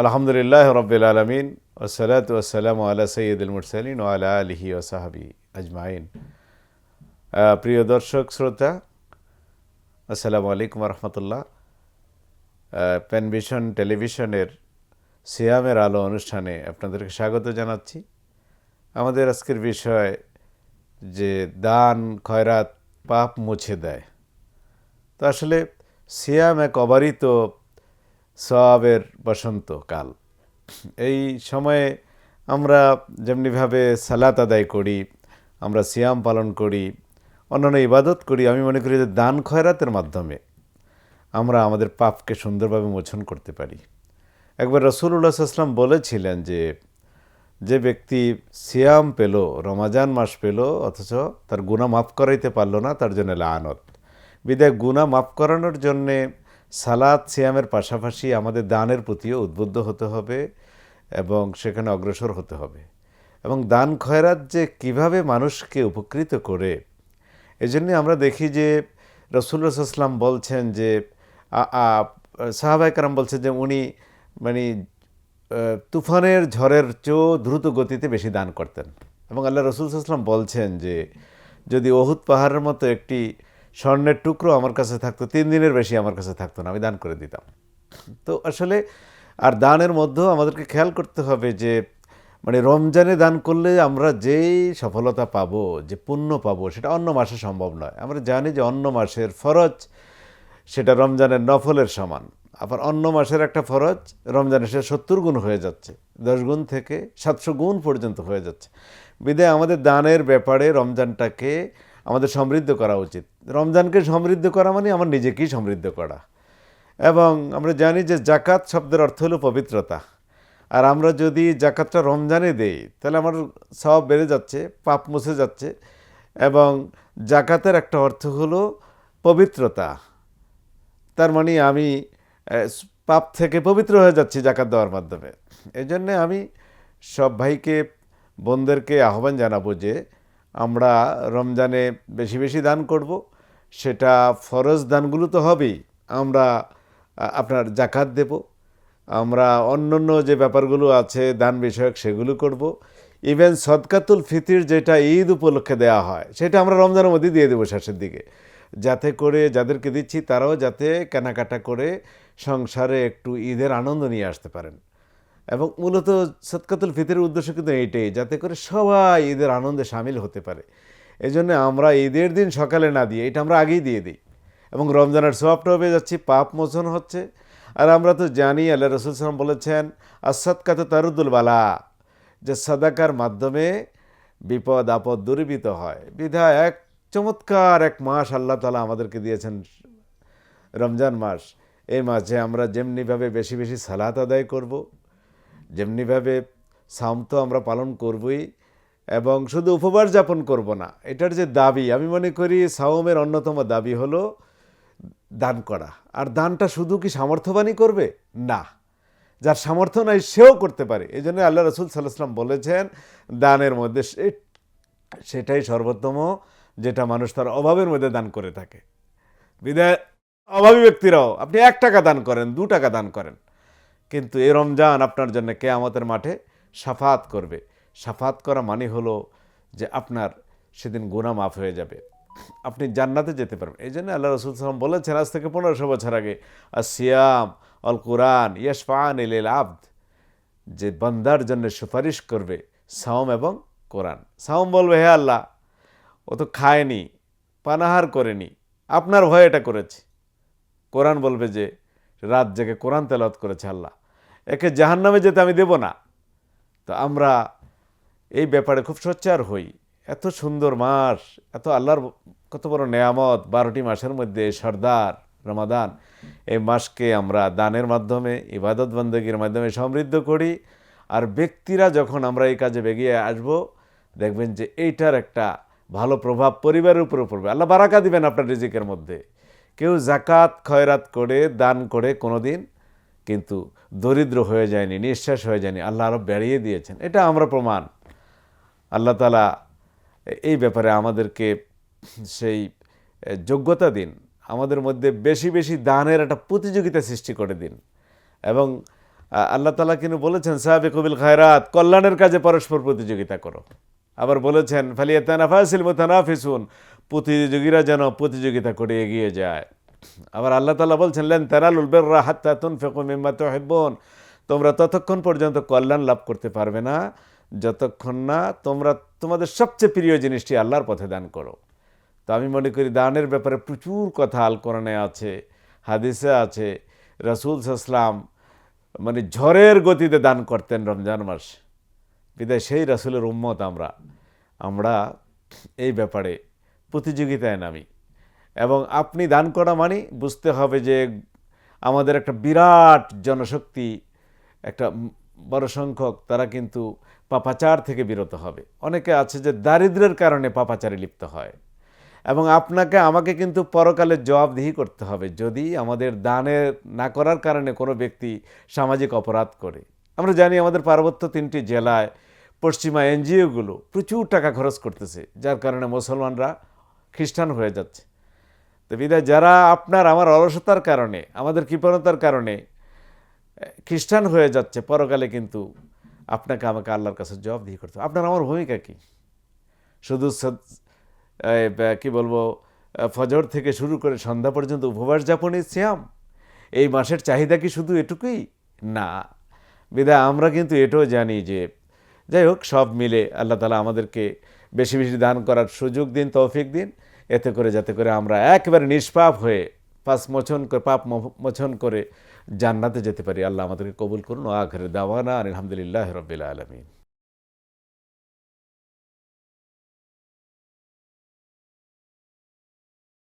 আলহামদুলিল্লাহ রবিল আলমিন ওসলাত ওসালাম আল্লাহ সৈয়দুল মুরসালিন ও আলা আলহি ও সাহাবি আজমাইন। প্রিয় দর্শক, শ্রোতা, আসসালামু আলাইকুম রহমতুল্লাহ। পেনভিশন টেলিভিশনের সিয়ামের আলো অনুষ্ঠানে আপনাদেরকে স্বাগত জানাচ্ছি। আমাদের আজকের বিষয় যে দান, খয়রাত, পাপ মুছে দেয়। তো আসলে সিয়াম এক অবারিত সওয়াবের বসন্তকাল এই সময়ে আমরা যেমনিভাবে সালাত আদায় করি, আমরা সিয়াম পালন করি, অন্যান্য ইবাদত করি, আমি মনে করি যে দান খয়রাতের মাধ্যমে আমরা আমাদের পাপকে সুন্দরভাবে মোচন করতে পারি। একবার রসুল্লাহ আসলাম বলেছিলেন যে যে ব্যক্তি সিয়াম পেল, রমাজান মাস পেল, অথচ তার গুণা মাফ করাইতে পারল না, তার জন্য লানত। বিদায় গুণা মাফ করানোর জন্যে সালাদ সিয়ামের পাশাপাশি আমাদের দানের প্রতিও উদ্বুদ্ধ হতে হবে এবং সেখানে অগ্রসর হতে হবে। এবং দান খয়রাত যে কীভাবে মানুষকে উপকৃত করে, এজন্য আমরা দেখি যে রসুল্লাহাম বলছেন যে সাহাবাইকারাম বলছেন যে উনি মানে তুফানের ঝড়ের চেয়েও দ্রুত গতিতে বেশি দান করতেন। এবং আল্লাহ রসুল সাল্লাম বলছেন যে, যদি অহুত পাহাড়ের মতো একটি স্বর্ণের টুকরো আমার কাছে থাকতো, তিন দিনের বেশি আমার কাছে থাকতো না, আমি দান করে দিতাম। তো আসলে, আর দানের মধ্যেও আমাদেরকে খেয়াল করতে হবে যে মানে রমজানে দান করলে আমরা যেই সফলতা পাবো, যে পুণ্য পাবো, সেটা অন্য মাসে সম্ভব নয়। আমরা জানি যে অন্য মাসের ফরজ, সেটা রমজানের নফলের সমান। আবার অন্য মাসের একটা ফরজ রমজানের সে সত্তর গুণ হয়ে যাচ্ছে, দশ গুণ থেকে সাতশো গুণ পর্যন্ত হয়ে যাচ্ছে। বিদায়, আমাদের দানের ব্যাপারে রমজানটাকে আমাদের সমৃদ্ধ করা উচিত। রমজানকে সমৃদ্ধ করা মানে আমার নিজেকেই সমৃদ্ধ করা। এবং আমরা জানি যে জাকাত শব্দের অর্থ হলো পবিত্রতা। আর আমরা যদি জাকাতটা রমজানে দেই, তাহলে আমার সব বেড়ে যাচ্ছে, পাপ মুছে যাচ্ছে। এবং জাকাতের একটা অর্থ হলো পবিত্রতা। তার মানে আমি পাপ থেকে পবিত্র হয়ে যাচ্ছি জাকাত দেওয়ার মাধ্যমে। এই আমি সব ভাইকে, বোনদেরকে আহ্বান জানাব যে আমরা রমজানে বেশি বেশি দান করব। সেটা ফরজ দানগুলো তো হবেই। আমরা আপনার জাকাত দেব। আমরা অন্যান্য যে ব্যাপারগুলো আছে, দান বিষয়ক সেগুলো করব। ইভেন সদকাতুল ফিতির যেটা ঈদ উপলক্ষে দেওয়া হয়, সেটা আমরা রমজানের মধ্যে দিয়ে দেবো শেষের দিকে। যাতে করে যাদেরকে দিচ্ছি, তারাও যাতে কেনাকাটা করে সংসারে একটু ঈদের আনন্দ নিয়ে আসতে পারেন। এবং মূলত সৎকাতুল ফিতরের উদ্দেশ্য কিন্তু এইটাই, যাতে করে সবাই ঈদের আনন্দে সামিল হতে পারে। এই জন্য আমরা ঈদের দিন সকালে না দিয়ে, এটা আমরা আগেই দিয়ে দিই। এবং রমজানের সোয়াবটাও পেয়ে যাচ্ছি, পাপ মোচন হচ্ছে। আর আমরা তো জানি, আল্লাহ রসুল সালাম বলেছেন আসাদকাত তারুদ্দুল বালা যে সাদাকার মাধ্যমে বিপদ, আপদ দূরীভূত হয়। বিধা এক চমৎকার এক মাস আল্লাহ তালা আমাদেরকে দিয়েছেন, রমজান মাস। এই মাসে আমরা যেমনিভাবে বেশি বেশি সালাত আদায় করব। যেমনিভাবে সাম তো আমরা পালন করবই এবং শুধু উপবাস যাপন করব না, এটার যে দাবি, আমি মনে করি সাওমের অন্যতম দাবি হলো দান করা। আর দানটা শুধু কি সামর্থ্যবানই করবে? না। যার সামর্থ্য নাই সেও করতে পারে। এই জন্য আল্লাহ রসুল সাল্লাহাম বলেছেন, দানের মধ্যে সেটাই সর্বোত্তম যেটা মানুষ তার অভাবের মধ্যে দান করে থাকে। বিদায়, অভাবী ব্যক্তিরাও, আপনি এক টাকা দান করেন, দু টাকা দান করেন। কিন্তু এই রমজান আপনার জন্য কেয়ামতের মাঠে সাফাত করবে। সাফাত করা মানে হলো যে আপনার সেদিন গুনাহ মাফ হয়ে যাবে। আপনি জান্নাতে যেতে পারবেন। এই জন্য আল্লাহ রসুল সাল্লাম বলেছেন, আজ থেকে পনেরোশো বছর আগে আর সিয়াম অল কোরআন ইয়সফান ইল আব্দ যে বান্দার জন্য সুপারিশ করবে সাওম এবং কোরআন। সাওম বলবে, হে আল্লাহ, ও তো খায়নি, পানাহার করেনি, আপনার ভয় এটা করেছে। কোরআন বলবে যে, রাত জেগে কোরআন তেলাওয়াত করেছে আল্লাহ। একে জাহান্নামে যেতে আমি দেব না। তো আমরা এই ব্যাপারে খুব সোচ্চার হই। এত সুন্দর মাস, এত আল্লাহর কত বড় নেয়ামত, বারোটি মাসের মধ্যে সর্দার রমাদান, এই মাসকে আমরা দানের মাধ্যমে, ইবাদত বন্দগীর মাধ্যমে সমৃদ্ধ করি। আর ব্যক্তিরা যখন আমরা এই কাজে বেগিয়ে আসব, দেখবেন যে এইটার একটা ভালো প্রভাব পরিবারের উপরে পড়বে। আল্লাহ বারাকা দিবেন আপনার রিজিকের মধ্যে। কেউ জাকাত, খয়রাত করে, দান করে কোনো দিন কিন্তু দরিদ্র হয়ে যায়নি, নিঃশ্বাস হয়ে যায়নি, আল্লাহ আরও বেড়িয়ে দিয়েছেন। এটা আমরা প্রমাণ। আল্লাহ তালা এই ব্যাপারে আমাদেরকে সেই যোগ্যতা দিন, আমাদের মধ্যে বেশি বেশি দানের একটা প্রতিযোগিতা সৃষ্টি করে দিন। এবং আল্লাহ তালা কিন্তু বলেছেন সাহাবে কবিল খায়রাত কল্যাণের কাজে পরস্পর প্রতিযোগিতা করো। আবার বলেছেন ফালিয়া তানাফাসিল মোতানাফিসুন প্রতিযোগীরা যেন প্রতিযোগিতা করে এগিয়ে যায়। আবার আল্লাহ তালা বলছেন, লেন তানালুল বেররা হাত্তা তুন ফেকু মিম্মা তুহিব্বুন। তোমরা ততক্ষণ পর্যন্ত কল্যাণ লাভ করতে পারবে না। যতক্ষণ না তোমরা তোমাদের সবচেয়ে প্রিয় জিনিসটি আল্লাহর পথে দান করো। তো আমি মনে করি দানের ব্যাপারে প্রচুর কথা আল আছে, হাদিসে আছে। রসুল সাসলাম মানে ঝড়ের গতিতে দান করতেন রমজান মাস। বিদায় সেই রাসুলের উম্মত আমরা। আমরা এই ব্যাপারে প্রতিযোগিতায় নামি। এবং আপনি দান করা মানে বুঝতে হবে যে আমাদের একটা বিরাট জনশক্তি, একটা বড় সংখ্যক, তারা কিন্তু পাপাচার থেকে বিরত হবে। অনেকে আছে যে দারিদ্র্যের কারণে পাপাচারে লিপ্ত হয়। এবং আপনাকে, আমাকে কিন্তু পরকালে জবাবদিহি করতে হবে যদি আমাদের দানের না করার কারণে কোনো ব্যক্তি সামাজিক অপরাধ করে। আমরা জানি আমাদের পার্বত্য তিনটি জেলায় পশ্চিমা এনজিওগুলো প্রচুর টাকা খরচ করতেছে, যার কারণে মুসলমানরা খ্রিস্টান হয়ে যাচ্ছে। তো বিদায় যারা আপনার আমার অলসতার কারণে, আমাদের কৃপণতার কারণে খ্রিস্টান হয়ে যাচ্ছে, পরকালে কিন্তু আপনাকে আমাকে আল্লাহর কাছে জবাবদিহি করতে হবে। আপনার আমার ভূমিকা কী? শুধু কি বলব ফজর থেকে শুরু করে সন্ধ্যা পর্যন্ত উপবাস যাপনের শ্যাম এই মাসের চাহিদা কি শুধু এটুকুই? না। বিদায় আমরা কিন্তু এটাও জানি যে, যাই হোক, সব মিলে আল্লাহ তালা আমাদেরকে বেশি বেশি দান করার সুযোগ দিন, তৌফিক দিন। এতে করে যাতে করে আমরা একেবারে নিষ্পাপ হয়ে পাশ মোচন করে, পাপ মোচন করে জান্নাতে যেতে পারি। আল্লাহ আমাদেরকে কবুল করুন আখরে দাওয়ানা আলহামদুলিল্লাহ রবিল আলমিন।